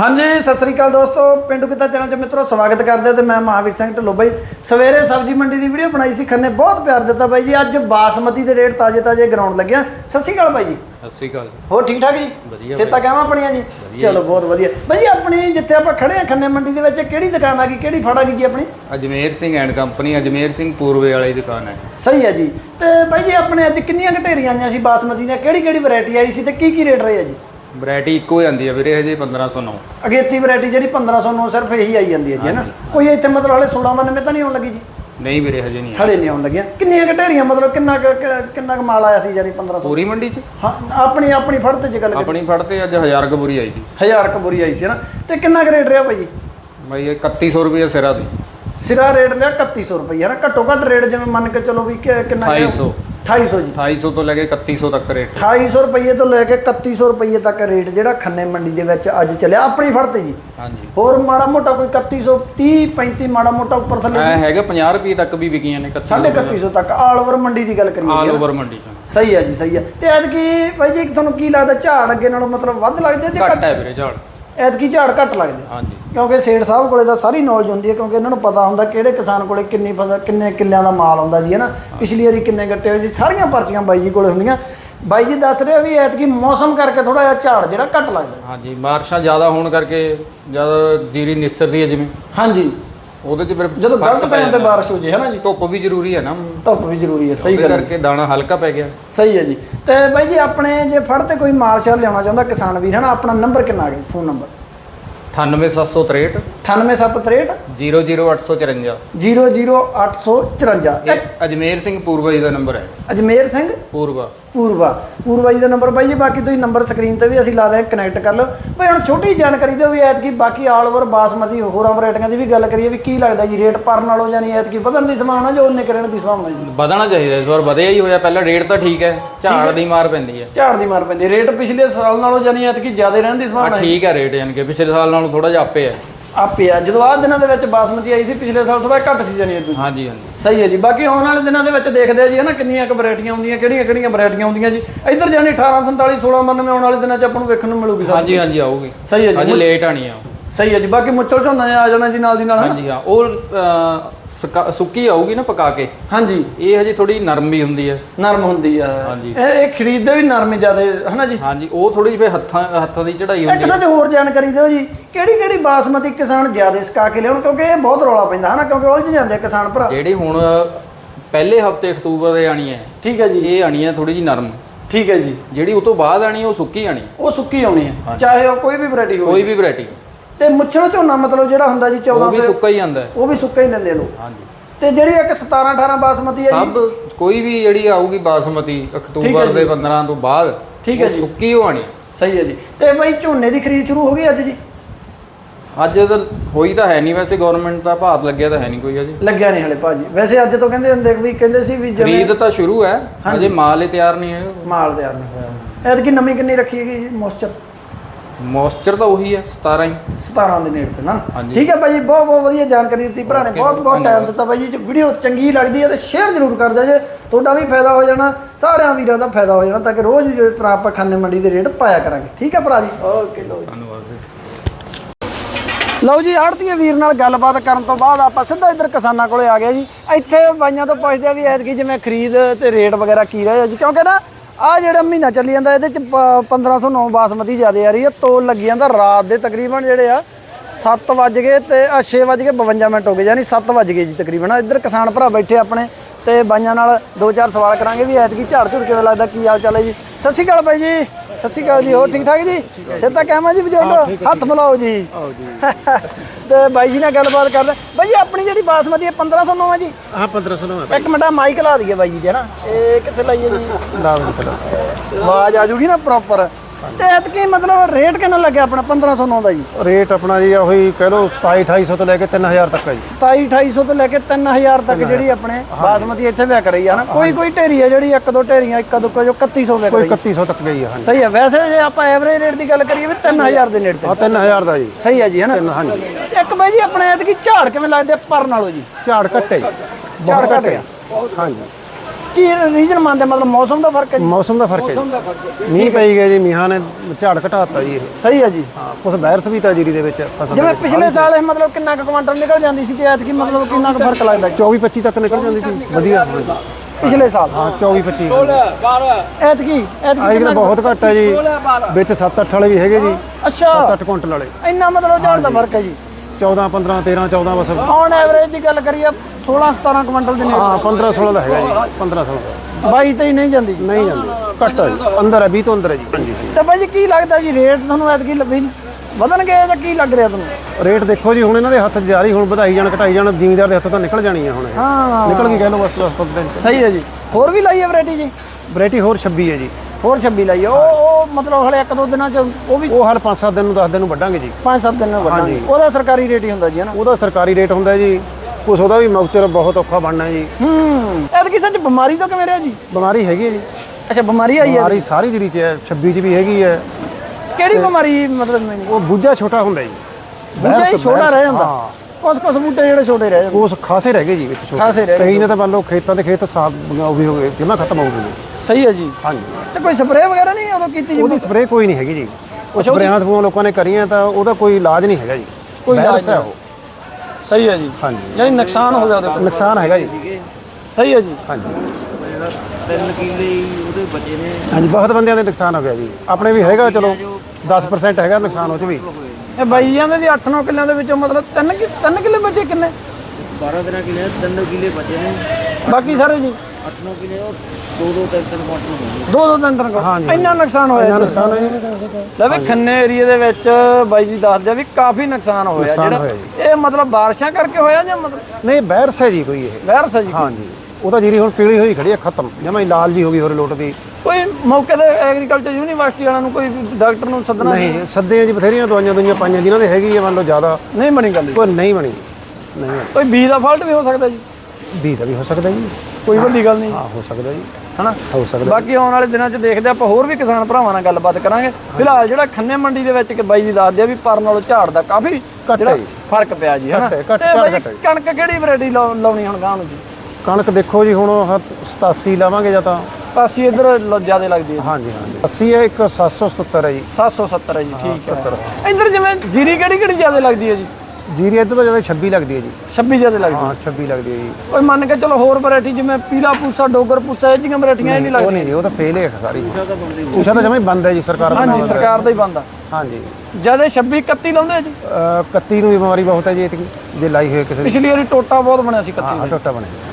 ਹਾਂਜੀ ਸਤਿ ਸ੍ਰੀ ਅਕਾਲ ਦੋਸਤੋ ਪਿੰਡੂ ਕਿੱਤਾ ਚੈਨਲ 'ਚ ਮਿੱਤਰੋ ਸਵਾਗਤ ਕਰਦੇ ਤੇ ਮੈਂ ਮਹਾਵੀਰ ਸਿੰਘ ਢਿੱਲੋਂ ਬਾਈ। ਸਵੇਰੇ ਸਬਜ਼ੀ ਮੰਡੀ ਦੀ ਵੀਡੀਓ ਬਣਾਈ ਸੀ ਖੰਨੇ ਬਹੁਤ ਪਿਆਰ ਦਿੱਤਾ ਬਾਈ ਜੀ। ਅੱਜ ਬਾਸਮਤੀ ਦੇ ਰੇਟ ਤਾਜ਼ੇ ਤਾਜ਼ੇ ਗਰਾਊਂਡ ਲੱਗਿਆ ਸਤਿ ਸ੍ਰੀ ਅਕਾਲ ਬਾਈ ਜੀ। ਸਤਿ ਸ਼੍ਰੀ ਅਕਾਲ ਹੋਰ ਠੀਕ ਠਾਕ ਜੀ? ਵਧੀਆ ਸੇਤਾ ਕਹਿਵਾ ਆਪਣੀਆਂ ਜੀ? ਚਲੋ ਬਹੁਤ ਵਧੀਆ। ਬਾਈ ਜੀ ਆਪਣੀ ਜਿੱਥੇ ਆਪਾਂ ਖੜੇ ਆ ਖੰਨੇ ਮੰਡੀ ਦੇ ਵਿੱਚ ਕਿਹੜੀ ਦੁਕਾਨ ਆ ਗਈ? ਕਿਹੜੀ ਫੜ ਗਈ ਜੀ ਆਪਣੀ? ਅਜਮੇਰ ਸਿੰਘ ਐਂਡ ਕੰਪਨੀ ਅਜਮੇਰ ਸਿੰਘ ਪੂਰਵੇ ਵਾਲੀ ਦੁਕਾਨ ਹੈ। ਸਹੀ ਹੈ ਜੀ। ਤੇ ਬਾਈ ਜੀ ਆਪਣੇ ਅੱਜ ਕਿੰਨੀਆਂ ਘਟੇਰੀਆਂ ਆਈਆਂ ਸੀ ਬਾਸਮਤੀ ਦੀਆਂ? ਕਿਹੜੀ ਕਿਹੜੀ ਵੈਰਾਈਟੀ ਆਈ ਸੀ ਤੇ ਕੀ ਕੀ ਰੇਟ ਰਹੇ ਆ ਜੀ? ਵੈਰਾਈਟੀ ਇੱਕੋ ਹੀ ਆਂਦੀ ਹੈ ਵੀਰੇ ਹਜੇ 1509 ਅਗੇਤੀ ਵੈਰਾਈਟੀ ਜਿਹੜੀ 1509 ਸਿਰਫ ਇਹੀ ਆਈ ਜਾਂਦੀ ਹੈ ਜੀ ਹੈ ਨਾ? ਕੋਈ ਇੱਥੇ ਮਤਲਬ ਹਲੇ 1699 ਤਾਂ ਨਹੀਂ ਆਉਣ ਲੱਗੀ ਜੀ? ਨਹੀਂ ਵੀਰੇ ਹਜੇ ਨਹੀਂ ਹੈ। ਹਲੇ ਨਹੀਂ ਆਉਣ ਲੱਗੀਆਂ। ਕਿੰਨੀਆਂ ਘਟੇਰੀਆਂ ਮਤਲਬ ਕਿੰਨਾ ਕਿੰਨਾ ਕੁ ਮਾਲ ਆਇਆ ਸੀ ਜਾਨੀ 1500 ਪੂਰੀ ਮੰਡੀ 'ਚ? ਹਾਂ ਆਪਣੀ ਆਪਣੀ ਫੜ ਤੇ ਜੇ ਗੱਲ ਆਪਣੀ ਫੜ ਤੇ ਅੱਜ 1000 ਕਬੂਰੀ ਆਈ ਸੀ। ਹਜ਼ਾਰ ਕਬੂਰੀ ਆਈ ਸੀ ਨਾ? ਤੇ ਕਿੰਨਾ ਕੁ ਰੇਟ ਰਿਹਾ ਭਾਈ ਜੀ? ਬਈ ਇਹ 3100 ਰੁਪਏ ਸਿਰਾ ਦੀ। ਸਿਰਾ ਰੇਟ ਲਿਆ 3100 ਰੁਪਏ ਨਾ? ਘੱਟੋ ਘੱਟ ਰੇਟ ਜਿਵੇਂ ਮੰਨ ਕੇ ਚਲੋ ਵੀ ਕਿੰਨਾ 2800 2800 ਜੀ। 2800 ਤੋਂ ਲੈ ਕੇ 3100 ਤੱਕ ਰੇਟ 2800 ਰੁਪਏ ਤੋਂ ਲੈ ਕੇ 3100 ਰੁਪਏ ਤੱਕ ਰੇਟ ਜਿਹੜਾ ਖੰਨੇ ਮੰਡੀ ਦੇ ਵਿੱਚ ਅੱਜ ਚੱਲਿਆ। ਆਪਣੀ ਫੜ ਤੇ ਜੀ। ਹਾਂਜੀ। ਹੋਰ ਮਾੜਾ ਮੋਟਾ ਕੋਈ 3130 35 ਮਾੜਾ ਮੋਟਾ ਉੱਪਰ ਥੱਲੇ ਐ ਹੈਗਾ 50 ਰੁਪਏ ਤੱਕ ਵੀ ਵਿਕੀਆਂ ਨੇ 3100 3150 ਤੱਕ ਆਲ ਓਵਰ ਮੰਡੀ ਦੀ ਗੱਲ ਕਰੀਏ ਆਲ। ਓਵਰ ਮੰਡੀ 'ਚ। ਸਹੀ ਹੈ ਜੀ ਸਹੀ ਹੈ ਤੇ ਐਤਕੀ ਭਾਈ ਜੀ ਤੁਹਾਨੂੰ ਕੀ ਲੱਗਦਾ ਝਾੜ ਅੱਗੇ ਨਾਲੋਂ ਮਤਲਬ ਵੱਧ ਲੱਗਦੇ ਤੇ ਘੱਟ? ਹੈ ਵੀਰੇ ਝਾੜ। ਐਤਕੀ ਝਾੜ ਘੱਟ ਲੱਗਦੇ ਹਾਂਜੀ। ਕਿਉਂਕਿ ਸੇਠ ਸਾਹਿਬ ਕੋਲੇ ਤਾਂ ਸਾਰੀ ਨੌਲੇਜ ਹੁੰਦੀ ਹੈ ਕਿਉਂਕਿ ਇਹਨਾਂ ਨੂੰ ਪਤਾ ਹੁੰਦਾ ਕਿਹੜੇ ਕਿਸਾਨ ਕੋਲੇ ਕਿੰਨੀ ਫਸਲ ਕਿੰਨੇ ਕਿੱਲਿਆਂ ਦਾ ਮਾਲ ਆਉਂਦਾ ਜੀ ਹੈ ਨਾ? ਪਿਛਲੀ ਵਾਰੀ ਕਿੰਨੇ ਗੱਟੇ ਹੋਏ ਜੀ ਸਾਰੀਆਂ ਪਰਚੀਆਂ ਬਾਈ ਜੀ ਕੋਲੇ ਹੁੰਦੀਆਂ। ਬਾਈ ਜੀ ਦੱਸ ਰਹੇ ਵੀ ਐਤਕੀ ਮੌਸਮ ਕਰਕੇ ਥੋੜਾ ਜਿਹਾ ਝਾੜ ਜਿਹੜਾ ਘੱਟ ਲੱਗਦਾ। ਹਾਂਜੀ ਬਾਰਿਸ਼ਾਂ ਜ਼ਿਆਦਾ ਹੋਣ ਕਰਕੇ ਜਦ ਜੀਰੀ ਨਿਸਰਦੀ ਹੈ ਜਿਵੇਂ। ਹਾਂਜੀ। ਉਹਦੇ 'ਚ ਫਿਰ ਜਦੋਂ ਗਲਤ ਪੈ ਟਾਈਮ ਤੇ ਜਾਂਦਾ। ਬਾਰਿਸ਼ ਹੋ ਜੇ ਹੈ ਨਾ ਜੀ? ਧੁੱਪ ਵੀ ਜ਼ਰੂਰੀ ਹੈ ਨਾ। ਧੁੱਪ ਵੀ ਜ਼ਰੂਰੀ ਹੈ ਸਹੀ ਗੱਲ ਕਰਕੇ ਦਾਣਾ ਹਲਕਾ ਪੈ ਗਿਆ। ਸਹੀ ਹੈ ਜੀ। ਤੇ ਬਾਈ ਜੀ ਆਪਣੇ ਜੇ ਫੜ ਤੇ ਕੋਈ ਮਾਲ ਸ਼ਾਲ ਲਿਆਉਣਾ ਚਾਹੁੰਦਾ ਕਿਸਾਨ ਵੀਰ ਹੈ ਨਾ ਆਪਣਾ ਨੰਬਰ ਕਿੰਨਾ ਹੈ? Phone number. 98763 98763 00854 00854 ਇਹ ਅਜਮੇਰ ਸਿੰਘ ਪੂਰਵਾ ਜੀ ਦਾ ਨੰਬਰ ਹੈ। ਅਜਮੇਰ ਸਿੰਘ? ਪੂਰਵਾ। ਪੂਰਵਾ। ਪੂਰਵਾ ਜੀ ਦਾ ਨੰਬਰ ਬਾਈ ਜੀ ਬਾਕੀ ਤੁਸੀਂ ਨੰਬਰ ਸਕਰੀਨ ਤੇ ਵੀ ਅਸੀਂ ਲਾ ਦੇ ਕਨੈਕਟ ਕਰ ਲਓ। ਬਈ ਹੁਣ ਛੋਟੀ ਜਾਣਕਾਰੀ ਦਿਓ ਵੀ ਐਤਕੀ ਬਾਕੀ ਆਲ ਓਵਰ ਬਾਸਮਤੀ ਹੋਰਾਂ ਵੈਰਾਈਟੀਆਂ ਦੀ ਵੀ ਗੱਲ ਕਰੀਏ ਵੀ ਕੀ ਲੱਗਦਾ ਜੀ ਰੇਟ ਪਰ ਨਾਲੋਂ ਜਾਨੀ ਐਤਕੀ ਵਧਣ ਦੀ ਸੰਭਾਵਨਾ ਜੋ ਉਹਨੇ ਕਰਨ ਦੀ ਸੰਭਾਵਨਾ ਜੀ? ਵਧਣਾ ਚਾਹੀਦਾ ਇਸ ਵਾਰ ਵਧਿਆ ਹੀ ਹੋਇਆ ਪਹਿਲਾਂ ਰੇਟ ਤਾਂ ਠੀਕ ਹੈ ਝਾੜ ਦੀ ਮਾਰ ਪੈਂਦੀ ਹੈ। ਝਾੜ ਦੀ ਮਾਰ ਪੈਂਦੀ ਰੇਟ ਪਿਛਲੇ ਸਾਲ ਨਾਲੋਂ ਜਾਨੀ ਐਤਕੀ ਜ਼ਿਆਦਾ ਰਹਿਣ ਦੀ ਸੰਭਾਵਨਾ ਹੈ। ਠੀਕ ਹੈ ਰੇਟ ਯਾਨੀ ਕਿ ਪਿਛਲੇ ਸਾਲ ਨਾਲੋਂ ਥੋੜਾ ਜਿਹਾ ਆਪੇ ਹੈ। ਆ। ਜਦੋਂ ਆਹ ਦਿਨਾਂ ਦੇ ਵਿੱਚ ਬਾਸਮਤੀ ਆਈ ਸੀ ਪਿਛਲੇ ਸਾਲ ਥੋੜਾ ਘੱਟ ਸੀ ਜਾਨੀ ਹਾਂਜੀ ਹਾਂਜੀ। ਸਹੀ ਹੈ ਜੀ। ਬਾਕੀ ਆਉਣ ਵਾਲੇ ਦਿਨਾਂ ਦੇ ਵਿੱਚ ਦੇਖਦੇ ਆ ਜੀ ਹਨਾ ਕਿੰਨੀਆਂ ਕੁ ਵੈਰਾਈਟੀਆਂ ਆਉਂਦੀਆਂ ਕਿਹੜੀਆਂ ਕਿਹੜੀਆਂ ਵੈਰਾਈਟੀਆਂ ਆਉਂਦੀਆਂ ਜੀ। ਇੱਧਰ ਜਾਨੀ 1847 1699 ਆਉਣ ਵਾਲੇ ਦਿਨਾਂ 'ਚ ਆਪਾਂ ਨੂੰ ਵੇਖਣ ਨੂੰ ਮਿਲੂਗੀ ਸਭ ਹਾਂਜੀ ਹਾਂਜੀ ਆਊਗੀ। ਸਹੀ ਹੈ ਜੀ। ਹਾਂਜੀ ਲੇਟ ਆਣੀ ਆ। ਸਹੀ ਹੈ ਜੀ। ਬਾਕੀ ਮੁੱਚਲ ਝੋਨਾ ਆ ਜਾਣਾ ਜੀ ਨਾਲ ਦੀ ਨਾਲ ਹਨਾ? ਹਾਂਜੀ ਹਾਂ। ਉਹ ਅਹ, ਸੁੱਕਾ- ਸੁੱਕੀ ਆਊਗੀ ਨਾ ਪਕਾ ਕੇ? ਹਾਂਜੀ। ਇਹ ਹਜੇ ਥੋੜੀ ਨਰਮ ਵੀ ਹੁੰਦੀ ਹੈ। ਨਰਮ ਹੁੰਦੀ ਆ ਹਾਂਜੀ। ਇਹ ਇਹ ਖਰੀਦਦੇ ਵੀ ਨਰਮ ਜਿਆਦੇ ਹਨਾ ਜੀ? ਹਾਂਜੀ ਉਹ ਥੋੜੀ ਜਿਹੀ ਹੱਥਾਂ ਹੱਥਾਂ ਦੀ ਚੜਾਈ ਇੱਕ ਹੁੰਦੀ ਹੈ। ਸੱਚ ਹੋਰ ਜਾਣਕਾਰੀ ਦਿਓ ਜੀ। ਕਿਹੜੀ ਕਿਹੜੀ ਬਾਸਮਤੀ ਕਿਸਾਨ ਜਿਆਦੇ ਸਕਾ ਕੇ ਲਿਆਉਣ? ਕਿਉਂਕਿ ਇਹ ਬਹੁਤ ਰੌਲਾ ਪੈਂਦਾ ਹਨਾ? ਕਿਉਂਕਿ ਉਲਝ ਜਾਂਦੇ ਕਿਸਾਨ ਭਰਾ। ਜਿਹੜੀ ਹੁਣ ਪਹਿਲੇ ਹਫ਼ਤੇ ਅਕਤੂਬਰ ਦੇ ਆਣੀ ਹੈ ਠੀਕ ਹੈ ਜੀ। ਇਹ ਆਣੀ ਹੈ ਥੋੜੀ ਜਿਹੀ ਨਰਮ। ਠੀਕ ਹੈ ਜੀ। ਜਿਹੜੀ ਉਹ ਤੋਂ ਬਾਅਦ ਆਣੀ ਉਹ ਸੁੱਕੀ ਆਣੀ ਉਹ ਸੁੱਕੀ ਆਉਣੀ ਹੈ। ਚਾਹੇ ਉਹ ਕੋਈ ਵੀ ਵੈਰਾਈਟੀ ਹੋਵੇ। ਕੋਈ ਵੀ ਵੈਰਾਈਟੀ ਤੇ ਮੁੱਛੜ ਝੋਨਾ ਮਤਲਬ ਜਿਹੜਾ ਹੁੰਦਾ ਜੀ ਉਹ ਵੀ 1400 ਸੁੱਕਾ ਹੀ ਆਂਦਾ ਉਹ ਵੀ ਸੁੱਕਾ ਹੀ ਲੈਂਦੇ ਲੋਕ ਹਾਂਜੀ। ਤੇ ਜਿਹੜੀ ਇੱਕ 17 18 ਬਾਸਮਤੀ ਹੈ ਜੀ ਸਭ ਕੋਈ ਵੀ ਜਿਹੜੀ ਆਊਗੀ ਬਾਸਮਤੀ ਅਕਤੂਬਰ ਦੇ 15 ਤੋਂ ਬਾਅਦ ਠੀਕ ਹੈ ਜੀ। ਸੁੱਕੀ ਹੋ। ਆਣੀ ਸਹੀ ਹੈ ਜੀ। ਤੇ ਬਾਈ ਝੋਨੇ ਦੀ ਖਰੀਦ ਸ਼ੁਰੂ ਹੋ ਗਈ ਅੱਜ ਜੀ? ਅੱਜ ਤਾਂ ਹੋਈ ਤਾਂ ਹੈ ਨਹੀਂ ਵੈਸੇ ਗਵਰਨਮੈਂਟ ਦਾ ਭਾਤ ਲੱਗਿਆ ਤਾਂ ਹੈ ਨਹੀਂ ਕੋਈ ਅਜੇ ਲੱਗਿਆ ਨਹੀਂ ਹਲੇ ਭਾਜੀ ਵੈਸੇ ਅੱਜ ਤੋਂ ਕਹਿੰਦੇ ਹੁੰਦੇ ਵੀ ਕਹਿੰਦੇ ਸੀ ਵੀ ਜਿਵੇਂ ਖਰੀਦ ਤਾਂ ਸ਼ੁਰੂ ਹੈ। ਅਜੇ ਮਾਲ ਹੀ ਤਿਆਰ ਨਹੀਂ ਹੈ। ਮਾਲ ਤਿਆਰ ਨਹੀਂ ਹੋਇਆ। ਐਤਕੀ ਨਵੀਂ ਕਿੰਨੀ ਰੱਖੀ ਹੈਗੀ ਜੀ ਮੋਸਚਰ ਮੋਇਸਚਰ ਤਾਂ ਉਹੀ ਹੈ 17 ਹੀ। 17 ਦੇ ਨੇੜੇ ਤੇ ਨਾ। ਹਾਂਜੀ। ਠੀਕ ਹੈ ਭਾਜੀ ਬਹੁਤ ਬਹੁਤ ਵਧੀਆ ਜਾਣਕਾਰੀ ਦਿੱਤੀ ਭਰਾ ਨੇ। Okay, ਬਹੁਤ ਬਹੁਤ ਟਾਈਮ। ਦਿੱਤਾ ਭਾਜੀ ਜੇ। ਵੀਡੀਓ ਚੰਗੀ ਲੱਗਦੀ ਹੈ ਤਾਂ ਸ਼ੇਅਰ ਜ਼ਰੂਰ ਕਰ ਦਿਓ ਜੇ ਤੁਹਾਡਾ ਵੀ ਫਾਇਦਾ ਹੋ ਜਾਣਾ ਸਾਰਿਆਂ ਵੀਰਾਂ ਦਾ ਫਾਇਦਾ ਹੋ ਜਾਣਾ ਤਾਂ ਕਿ ਰੋਜ਼ ਜਿਹੜੇ ਤਰ੍ਹਾਂ ਆਪਾਂ ਖਾਨੇ ਮੰਡੀ ਦੇ ਰੇਟ ਪਾਇਆ ਕਰਾਂਗੇ। ਠੀਕ ਹੈ ਭਰਾ ਜੀ? ਓਕੇ ਲਓ ਜੀ। ਧੰਨਵਾਦ ਜੀ। ਲਓ ਜੀ ਆੜਤੀਏ ਵੀਰ ਨਾਲ ਗੱਲਬਾਤ ਕਰਨ ਤੋਂ ਬਾਅਦ ਆਪਾਂ ਸਿੱਧਾ ਇੱਧਰ ਕਿਸਾਨਾਂ ਕੋਲੇ ਆ ਗਏ ਜੀ। ਇੱਥੇ ਬਾਈਆਂ ਤੋਂ ਪੁੱਛਦੇ ਆ ਵੀ ਐਤਕੀ ਜਿਵੇਂ ਖਰੀਦ ਤੇ ਰੇਟ ਵਗੈਰਾ ਕੀ ਰਹੇ ਆ ਜੀ? ਕਿਉਂਕਿ ਨਾ ਆ ਜਿਹੜਾ ਮਹੀਨਾ ਚੱਲੀ ਜਾਂਦਾ, ਇਹਦੇ ਚ ਪ- 1509 ਬਾਸਮਤੀ ਜ਼ਿਆਦਾ ਆ ਰਹੀ ਆ, ਤੋਲ ਲੱਗੀ ਜਾਂਦਾ ਰਾਤ ਦੇ ਤਕਰੀਬਨ ਜਿਹੜੇ ਆ 7 ਵਜ ਗਏ ਤੇ ਆ 6 ਵਜ ਕੇ 52 ਮਿੰਟ ਹੋ ਗਏ, ਯਾਨੀ 7 ਵਜ ਗਏ ਜੀ ਤਕਰੀਬਨ। ਇੱਧਰ ਕਿਸਾਨ ਭਰਾ ਬੈਠੇ ਆਪਣੇ ਤੇ ਬਾਈਆਂ ਨਾਲ ਦੋ ਚਾਰ ਸਵਾਲ ਕਰਾਂਗੇ ਵੀ ਐਤਕੀ ਝਾੜ ਝੁੜ ਕਿਵੇਂ ਲੱਗਦਾ ਕੀ ਹਾਲ ਚਾਲ ਹੈ ਜੀ? ਸਤਿ ਸ਼੍ਰੀ ਅਕਾਲ ਬਾਈ ਜੀ ਸਤਿ ਸ਼੍ਰੀ ਅਕਾਲ ਜੀ ਹੋਰ ਠੀਕ ਠਾਕ ਜੀ? ਸਿੱਧਾ ਕਹਿਮਾ ਜੀ ਬਜ਼ੁਰਗ? ਹੱਥ ਮਿਲਾਓ ਜੀ। ਤੇ ਬਾਈ ਜੀ ਨਾਲ ਗੱਲਬਾਤ ਕਰਦੇ ਬਾਈ ਜੀ ਆਪਣੀ ਜਿਹੜੀ ਬਾਸਮਤੀ ਹੈ 1509 ਹੈ ਜੀ? ਹਾਂ 1500 ਹੈ ਇੱਕ ਮਿੰਟ ਆਹ ਮਾਈਕ ਲਾ ਦਈਏ ਬਾਈ ਜੀ ਦੇ ਨਾ? ਇਹ ਕਿੱਥੇ ਲਾਈਏ ਜੀ? ਲਾ ਦੇ ਚਲੋ। ਆਵਾਜ਼ ਆ ਜੂਗੀ ਨਾ ਪ੍ਰੋਪਰ ਤੇ ਐਤਕੀ ਮਤਲਬ ਰੇਟ ਕਿੰਨਾ ਲੱਗਿਆ ਆਪਣਾ 1509 ਦਾ ਜੀ? ਰੇਟ ਆਪਣਾ ਜੀ ਉਹੀ ਕਹਿ ਲਓ 27 2800 ਤੋਂ ਲੈ ਕੇ 3000 ਤੱਕ ਹੈ ਜੀ। 27 2800 ਤੋਂ ਲੈ ਕੇ 3000 ਤੱਕ ਜਿਹੜੀ ਆਪਣੇ ਬਾਸਮਤੀ ਇੱਥੇ ਵਿਕ ਰਹੀ ਆ ਨਾ ਕੋਈ ਕੋਈ ਢੇਰੀ ਹੈ ਜਿਹੜੀ ਇੱਕ ਦੋ ਢੇਰੀਆਂ ਇੱਕ ਦੋ ਜੋ 3100 ਵਿਕ ਕੋਈ ਰਹੀ। 3100 ਤੱਕ ਗਈ ਹੈ ਹਾਂਜੀ ਸਹੀ ਹੈ ਵੈਸੇ ਜੇ ਆਪਾਂ ਐਵਰੇਜ ਰੇਟ ਦੀ ਗੱਲ ਕਰੀਏ ਵੀ 3000 ਦੇ ਨੇੜੇ ਤੇ। ਆ 3000 ਦਾ ਜੀ। ਸਹੀ ਹੈ ਜੀ ਹੈ ਨਾ ਹਾਂਜੀ ਇੱਕ ਬਾਈ ਜੀ ਆਪਣੇ ਐਤਕੀ ਝਾੜ ਕਿਵੇਂ ਲੱਗਦੇ ਆ? ਪਰ ਨਾਲੋਂ ਜੀ। ਝਾੜ ਘੱਟੇ। ਬਹੁਤ ਘੱਟੇ। ਹਾਂਜੀ ਕੀ ਰੀਜਨ ਮੰਨਦੇ? ਮਤਲਬ ਮੌਸਮ ਦਾ ਫ਼ਰਕ ਹੈ ਜੀ? ਮੌਸਮ ਦਾ ਫ਼ਰਕ ਹੈ ਮੌਸਮ। ਦਾ ਫ਼ਰਕ ਹੈ। ਮੀਂਹ ਪਈ ਗਿਆ ਜੀ ਮੀਂਹਾਂ ਨੇ ਝਾੜ ਘਟਾਤਾ ਜੀ ਇਹ। ਸਹੀ ਹੈ ਜੀ। ਹਾਂ ਕੁਝ ਵਾਇਰਸ ਵੀ ਤਾਂ ਜੀਰੀ ਦੇ ਵਿੱਚ ਫਸਲ ਜਿਵੇਂ। ਪਿਛਲੇ ਸਾਲ ਇਹ ਮਤਲਬ ਕਿੰਨਾ ਕੁ ਕੁਆਂਟਲ ਨਿਕਲ ਜਾਂਦੀ ਸੀ ਤੇ ਐਤਕੀ ਮਤਲਬ ਕਿੰਨਾ ਕੁ ਫ਼ਰਕ ਲੱਗਦਾ ਜੀ? 24 25 ਤੱਕ ਨਿਕਲ ਜਾਂਦੀ ਸੀ। ਵਧੀਆ। ਪਿਛਲੇ ਸਾਲ? ਹਾਂ 24 25 ਐਤਕੀ ਐਤਕੀ ਆਈ ਕਿੰਨਾ ਤਾਂ ਬਹੁਤ ਘੱਟ ਹੈ ਜੀ। ਵਿੱਚ 7 8 ਵਾਲੇ ਵੀ ਹੈਗੇ ਜੀ। ਅੱਛਾ। 7 8 ਕੁਇੰਟਲ ਵਾਲੇ। ਇੰਨਾ ਮਤਲਬ ਝਾੜ ਦਾ ਫ਼ਰਕ ਹੈ ਜੀ। 14 15 13 14 ਬਸ। ਔਨ ਐਵਰੇਜ ਦੀ ਗੱਲ ਕਰੀਏ 16 17 ਕੁਇੰਟਲ ਦੇ ਨੇੜੇ। ਹਾਂ 15 16 ਦਾ ਹੈਗਾ ਜੀ। 15 16 ਦਾ। 22 ਤੇ ਹੀ ਨਹੀਂ ਜਾਂਦੀ ਨਹੀਂ ਜਾਂਦੀ। ਘੱਟ ਹੈ ਜੀ। ਅੰਦਰ ਹੈ 20 ਤੋਂ ਅੰਦਰ ਹੈ ਜੀ। ਹਾਂਜੀ ਤੇ ਭਾਈ ਜੀ ਕੀ ਲੱਗਦਾ ਜੀ ਰੇਟ ਤੁਹਾਨੂੰ ਐਤਕੀ ਲੱਭੀ ਵਧਣਗੇ ਜਾਂ ਕੀ ਲੱਗ ਰਿਹਾ ਤੁਹਾਨੂੰ? ਰੇਟ ਦੇਖੋ ਜੀ ਹੁਣ ਇਹਨਾਂ ਦੇ ਹੱਥ ਜਾਰੀ ਹੁਣ ਵਧਾਈ ਜਾਣ ਘਟਾਈ ਜਾਣ ਜ਼ਿਮੀਦਾਰ ਦੇ ਹੱਥੋਂ ਤਾਂ ਨਿਕਲ ਜਾਣੀ ਹੈ ਹੁਣ। ਹਾਂ। ਨਿਕਲ ਗਈ ਕਹਿ ਲਓ ਬਸ 10 ਦਿਨ ਸਹੀ ਹੈ ਜੀ। ਹੋਰ ਵੀ ਲਾਈਏ ਵੈਰਾਈਟੀ ਜੀ? ਵੈਰਾਈਟੀ ਹੋਰ 26 ਹੈ ਜੀ। ਹੋਰ 26 ਲਾਈਏ ਉਹ ਉਹ ਮਤਲਬ ਹਲੇ ਇੱਕ ਦੋ ਦਿਨਾਂ ਚ ਉਹ ਵੀ ਉਹ ਹਾਲ 5-7 ਦਿਨ ਨੂੰ 10 ਦਿਨ ਨੂੰ ਵੱਢਾਂਗੇ ਜੀ। 5-7 ਦਿਨ ਨੂੰ ਵੱਢਾਂਗੇ। ਉਹਦਾ ਸਰਕਾਰੀ ਰੇਟ ਹੀ ਹੁੰਦਾ ਜੀ ਹਨਾ ਉਹਦਾ ਸਰਕਾਰੀ ਰੇਟ ਹੁੰਦਾ ਜੀ। ਕੁਛ ਉਹਦਾ ਵੀ ਮੌਚਰ ਬਹੁਤ ਔਖਾ ਬਣਨਾ ਜੀ। ਹੂੰ। ਐਤਕੀ ਸੱਚ ਬਿਮਾਰੀ ਤੋਂ ਕਿਵੇਂ ਰਿਹਾ ਜੀ? ਬਿਮਾਰੀ ਹੈਗੀ ਹੈ ਜੀ। ਅੱਛਾ ਬਿਮਾਰੀ ਆਈ ਹੈ ਬਿਮਾਰੀ ਸਾਰੀ ਜਿਹੜੀ ਚ ਹੈ 26 ਚ ਵੀ ਹੈਗੀ ਹੈ। ਕਿਹੜੀ ਬਿਮਾਰੀ ਮਤਲਬ ਮੈਨੂੰ ਉਹ ਬੂਝਾ ਛੋਟਾ ਹੁੰਦਾ ਜੀ। ਬੂਝਾ ਹੀ ਛੋਟਾ ਰਹਿ ਜਾਂਦਾ। ਹਾਂ। ਕੁਛ ਕੁਛ ਬੂਟੇ ਜਿਹੜੇ ਛੋਟੇ ਰਹਿ ਜਾਂਦੇ। ਉਸ ਖਾਸੇ ਰਹਿ ਗਏ ਜੀ ਵਿੱਚ ਛੋਟੇ। ਖਾਸੇ ਰਹਿ ਗਏ। ਕਈ ਨੇ ਤਾਂ ਮੰਨ ਲਓ ਖੇਤਾਂ ਦੇ ਖੇਤ ਸਾਫ਼ ਉਹ ਵੀ ਹੋ ਗਏ ਜਮਾ ਖਤਮ ਹੋ ਗਏ। ਸਹੀ ਹੈ ਜੀ। ਹਾਂਜੀ। ਤੇ ਕੋਈ ਸਪਰੇਅ ਵਗੈਰਾ ਨਹੀਂ ਉਦੋਂ ਕੀਤੀ ਜੀ? ਉਹਦੀ ਸਪਰੇਅ ਕੋਈ ਨਹੀਂ ਹੈਗੀ ਜੀ। ਉਹ ਸਪਰੇਆਂ ਤੋਂ ਲੋਕਾਂ ਨੇ ਕਰੀਆਂ ਤਾਂ ਉਹਦਾ ਕੋਈ ਇਲਾਜ ਨਹੀਂ ਹੈਗਾ ਜੀ। ਕੋਈ ਇਲਾਜ ਵਾਇਰਸ ਹੈ ਉਹ। ਸਹੀ ਹੈ ਜੀ। ਹਾਂਜੀ। ਯਾਨੀ ਨੁਕਸਾਨ ਹੋ ਗਿਆ ਉਹਦੇ ਕੋਲ। ਨੁਕਸਾਨ ਹੈਗਾ ਜੀ। ਸਹੀ ਹੈ ਜੀ। ਹਾਂਜੀ। ਹਾਂਜੀ ਬਹੁਤ ਬੰਦਿਆਂ ਦੇ ਨੁਕਸਾਨ ਹੋ ਗਿਆ ਜੀ। ਆਪਣੇ ਵੀ ਹੈਗਾ ਚਲੋ 10% ਹੈਗਾ ਨੁਕਸਾਨ ਉਹ ਚ ਵੀ। ਇਹ ਬਾਈ ਜਾਂਦੇ ਵੀ 8-9 ਕਿੱਲਿਆਂ ਦੇ ਵਿੱਚੋਂ ਮਤਲਬ 3 ਕਿ 3 ਕਿੱਲੇ ਬਚੇ ਕਿੰਨੇ? 12 13 ਕਿਲੇ ਤਿੰਨ ਕਿਲੇ ਬਚੇ ਨੇ। ਬਾਕੀ ਸਾਰੇ ਜੀ। 8-9 ਕਿਲੇ ਉਹ ਦੋ ਦੋ ਤਿੰਨ ਤਿੰਨ ਕੁਆਂਟਲ ਹੋਣਗੇ ਦੋ ਦੋ ਤਿੰਨ ਤਿੰਨ ਕੋ ਹਾਂਜੀ। ਇੰਨਾ ਨੁਕਸਾਨ ਹੋਇਆ ਇੰਨਾ ਜੀ। ਨੁਕਸਾਨ ਹੈ ਜੀ। ਲੈ ਵੀ ਖੰਨੇ ਏਰੀਏ ਦੇ ਵਿੱਚ ਬਾਈ ਜੀ ਦੱਸਦੇ ਆ ਵੀ ਕਾਫੀ ਨੁਕਸਾਨ ਹੋਇਆ ਨੁਕਸਾਨ ਹੋਇਆ ਜਿਹੜਾ ਇਹ ਮਤਲਬ ਬਾਰਿਸ਼ਾਂ ਕਰਕੇ ਹੋਇਆ ਜਾਂ ਮਤਲਬ ਨਹੀਂ ਵਾਇਰਸ ਹੈ ਜੀ ਕੋਈ ਇਹ। ਵਾਇਰਸ ਹੈ ਜੀ ਹਾਂਜੀ। ਉਹਦਾ ਜਿਹੜੀ ਹੁਣ ਪੀਲੀ ਹੋਈ ਖੜੀ ਹੈ ਖਤਮ। ਜਮਾ ਹੀ ਲਾਲ ਜੀ ਹੋ ਗਈ ਹੋਰ ਲੋਟ ਦੀ ਕੋਈ ਮੌਕੇ ਤੇ ਐਗਰੀਕਲਚਰ ਯੂਨੀਵਰਸਿਟੀ ਵਾਲਿਆਂ ਨੂੰ ਕੋਈ ਡਾਕਟਰ ਨੂੰ ਸੱਦਣਾ ਨਹੀਂ ਸੱਦੇ ਆ ਜੀ ਬਥੇਰੀਆਂ ਦਵਾਈਆਂ ਦੁਈਆਂ ਪਾਈਆਂ ਜਿਨ੍ਹਾਂ ਦੇ ਹੈਗੀ ਹੈ ਮੰਨ ਲਓ ਜ਼ਿਆਦਾ। ਨਹੀਂ ਬਣੀ ਗੱਲ ਜੀ। ਕੋਈ ਨਹੀਂ ਬਣੀ। ਨਹੀਂ। ਕੋਈ ਬੀਜ ਦਾ ਫਾਲਟ ਵੀ ਹੋ ਸਕਦਾ ਜੀ? ਵੀ ਤਾਂ ਵੀ ਹੋ ਸਕਦਾ ਜੀ। ਕੋਈ ਵੱਡੀ ਗੱਲ ਨਹੀਂ। ਹਾਂ ਹੋ ਸਕਦਾ ਜੀ। ਹਨਾ? ਹੋ ਸਕਦਾ ਬਾਕੀ ਆਉਣ ਵਾਲੇ ਦਿਨਾਂ 'ਚ ਦੇਖਦੇ ਆਪਾਂ ਹੋਰ ਵੀ ਕਿਸਾਨ ਭਰਾਵਾਂ ਨਾਲ ਗੱਲਬਾਤ ਕਰਾਂਗੇ। ਫਿਲਹਾਲ ਜਿਹੜਾ ਖੰਨੇ ਮੰਡੀ ਦੇ ਵਿੱਚ ਕਿ ਬਾਈ ਜੀ ਦੱਸਦੇ ਆ ਵੀ ਪਰ ਨਾਲੋਂ ਝਾੜ ਦਾ ਕਾਫੀ ਜਿਹੜਾ। ਫ਼ਰਕ ਪਿਆ ਜੀ ਹਨਾ? ਘੱਟ ਹੈ, ਘੱਟ ਤੇ ਬਾਈ। ਕਣਕ ਕਿਹੜੀ ਵੈਰਾਈਟੀ ਲਾਉਣੀ ਹੁਣ ਗਾਂ ਨੂੰ ਜੀ? ਕਣਕ ਦੇਖੋ ਜੀ ਹੁਣ ਆਹ 87 ਲਾਵਾਂਗੇ ਜਾਂ ਤਾਂ। 87 ਇਧਰ ਜ਼ਿਆਦਾ ਲੱਗਦੀ ਹੈ। ਹਾਂਜੀ ਹਾਂਜੀ। 80 ਹੈ ਇੱਕ 777 ਹੈ ਜੀ। 770 ਹੈ ਜੀ ਠੀਕ ਹੈ। ਇਧਰ ਜਿਵੇਂ ਜੀਰੀ ਕਿਹੜੀ ਕਿਹੜੀ ਜ਼ਿਆਦਾ ਲੱਗਦੀ ਹੈ ਜੀ? ਜੀਰੀ ਇੱਧਰ ਤਾਂ ਜ਼ਿਆਦਾ 26 ਲੱਗਦੀ ਹੈ ਜੀ। 26 ਜ਼ਿਆਦਾ ਲੱਗਦੀ ਹਾਂ। 26 ਲੱਗਦੀ ਹੈ ਜੀ। ਕੋਈ ਮੰਨ ਕੇ ਚਲੋ ਹੋਰ ਵੈਰਾਈਟੀ ਜਿਵੇਂ ਪੀਲਾ ਪੂਸਾ ਡੋਗਰ ਪੂਸਾ ਇਹ ਜਿਹੀਆਂ ਵੈਰਾਈਟੀਆਂ ਇਹ ਨਹੀਂ ਉਹ ਲੱਗਦੀਆਂ। ਨਹੀਂ ਜੀ ਉਹ ਤਾਂ ਫੇਲ ਹੈ ਸਾਰੀ। ਉਸ਼ਾ ਤਾਂ ਜਮਾ ਹੀ ਬੰਦ ਹੈ ਜੀ ਸਰਕਾਰ ਹਾਂਜੀ ਬਣਾਉਂਦੀ ਹੈ। ਸਰਕਾਰ ਦਾ ਹੀ ਬੰਦਾ ਹਾਂਜੀ। ਜ਼ਿਆਦਾ 26 31 ਲਾਉਂਦੇ ਆ ਜੀ? ਅਹ 31 ਨੂੰ ਵੀ ਬਿਮਾਰੀ ਬਹੁਤ ਹੈ ਜੀ ਇਤਕੀ ਜੇ ਲਾਈ ਹੋਈ ਕਿਸੇ ਦੀ। ਪਿਛਲੀ ਵਾਰੀ ਟੋਟਾ ਬਹੁਤ ਬਣਿਆ ਸੀ 31 ਹਾਂ ਟੋਟਾ ਬਣਿਆ।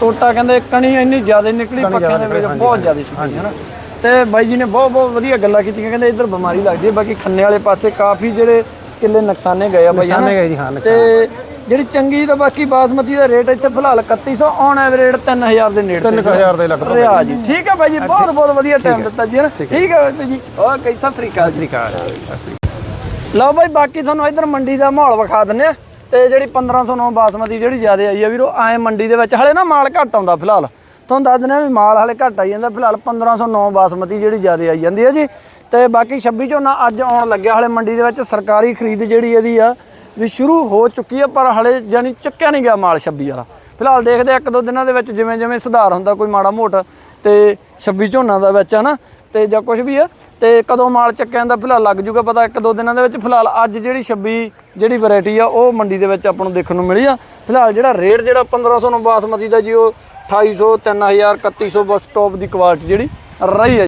ਟੋਟਾ ਕਹਿੰਦੇ ਕਣੀ ਇੰਨੀ ਜ਼ਿਆਦਾ ਨਿਕਲੀ ਕਣੀ ਪੱਕਿਆਂ ਦੇ ਜ਼ਿਆਦਾ ਵਿੱਚ ਨਿਕਲੀ, ਬਹੁਤ ਜ਼ਿਆਦਾ ਸੀ ਹਨਾ? ਤੇ ਬਾਈ ਜੀ ਨੇ ਬਹੁਤ ਬਹੁਤ ਵਧੀਆ ਗੱਲਾਂ ਕੀਤੀਆਂ ਕਹਿੰਦੇ ਇੱਧਰ ਬਿਮਾਰੀ ਲੱਗਦੀ ਹੈ ਬਾਕੀ ਖੰਨੇ ਵਾਲੇ ਪਾਸੇ ਕਾਫੀ ਜਿਹੜੇ ਕਿੱਲੇ ਨੁਕਸਾਨੇ ਗਏ ਆ ਬਾਈ ਹਨਾ? ਨੁਕਸਾਨੇ ਗਏ ਜੀ, ਹਾਂ। ਤੇ ਜਿਹੜੀ ਚੰਗੀ ਤਾਂ ਬਾਕੀ ਬਾਸਮਤੀ ਦਾ ਰੇਟ ਇੱਥੇ ਫਿਲਹਾਲ 3100 ਔਨ ਐਵਰੇਜ 3000 ਦੇ ਨੇੜੇ ਤੇ 3000 ਦੇ ਲਗਭਗ ਰਿਹਾ ਜੀ। ਠੀਕ ਹੈ ਬਾਈ ਜੀ ਬਹੁਤ ਬਹੁਤ ਵਧੀਆ ਟਾਈਮ ਦਿੱਤਾ ਜੀ ਹਨਾ? ਠੀਕ ਹੈ। ਬਾਈ ਜੀ। ਓਕੇ ਸਤਿ ਸ੍ਰੀ ਅਕਾਲ ਜੀ। ਲਓ ਬਾਈ ਬਾਕੀ ਤੁਹਾਨੂੰ ਇਧਰ ਮੰਡੀ ਦਾ ਮਾਹੌਲ ਵਿਖਾ ਦਿੰਨੇ ਆ ਤੇ ਜਿਹੜੀ 1509 ਬਾਸਮਤੀ ਜਿਹੜੀ ਜ਼ਿਆਦਾ ਆਈ ਆ ਵੀਰੋ ਐ ਮੰਡੀ ਦੇ ਵਿੱਚ। ਹਲੇ ਨਾ ਮਾਲ ਘੱਟ ਆਉਂਦਾ ਫਿਲਹਾਲ। ਤੁਹਾਨੂੰ ਦੱਸ ਦਿੰਦੇ ਆ ਵੀ ਮਾਲ ਹਾਲੇ ਘੱਟ ਆਈ ਜਾਂਦਾ, ਫਿਲਹਾਲ 1509 ਬਾਸਮਤੀ ਜਿਹੜੀ ਜ਼ਿਆਦਾ ਆਈ ਜਾਂਦੀ ਹੈ ਜੀ। ਤੇ ਬਾਕੀ 26 ਝੋਨਾ ਅੱਜ ਆਉਣ ਲੱਗਿਆ, ਹਾਲੇ ਮੰਡੀ ਦੇ ਵਿੱਚ ਸਰਕਾਰੀ ਖਰੀਦ ਜਿਹੜੀ ਇਹਦੀ ਆ, ਵੀ ਸ਼ੁਰੂ ਹੋ ਚੁੱਕੀ ਆ, ਪਰ ਹਾਲੇ ਜਾਨੀ ਚੱਕਿਆ ਨਹੀਂ ਗਿਆ ਮਾਲ 26 ਵਾਲਾ। ਫਿਲਹਾਲ ਦੇਖਦੇ ਇੱਕ ਦੋ ਦਿਨਾਂ ਦੇ ਵਿੱਚ ਜਿਵੇਂ ਜਿਵੇਂ ਸੁਧਾਰ ਹੁੰਦਾ, ਕੋਈ ਮਾੜਾ ਮੋਟਾ, ਤੇ 26 ਝੋਨਾ ਦਾ ਵਿੱਚ ਹੈ ਨਾ ਤੇ ਜਾਂ ਕੁਝ ਵੀ ਆ, ਤੇ ਕਦੋਂ ਮਾਲ ਚੱਕਿਆ ਜਾਂਦਾ, ਫਿਲਹਾਲ ਲੱਗ ਜੂਗਾ ਪਤਾ, ਇੱਕ ਦੋ ਦਿਨਾਂ ਦੇ ਵਿੱਚ, ਫਿਲਹਾਲ ਅੱਜ ਜਿਹੜੀ 26 ਜਿਹੜੀ ਵੈਰਾਈਟੀ ਆ, ਉਹ ਮੰਡੀ ਦੇ ਵਿੱਚ ਆਪਾਂ ਨੂੰ ਦੇਖਣ ਨੂੰ ਮਿਲੀ ਆ। ਫਿਲਹਾਲ ਜਿਹੜਾ ਰੇਟ ਜਿਹੜਾ 1500 ਨੂੰ ਬਾਸਮਤੀ ਦਾ ਜੀ, ਉਹ 2800 3000 3100 ਬਸ ਟੌਪ ਦੀ ਕੁਆਲਿਟੀ ਜਿਹੜੀ ਰਹੀ ਹੈ।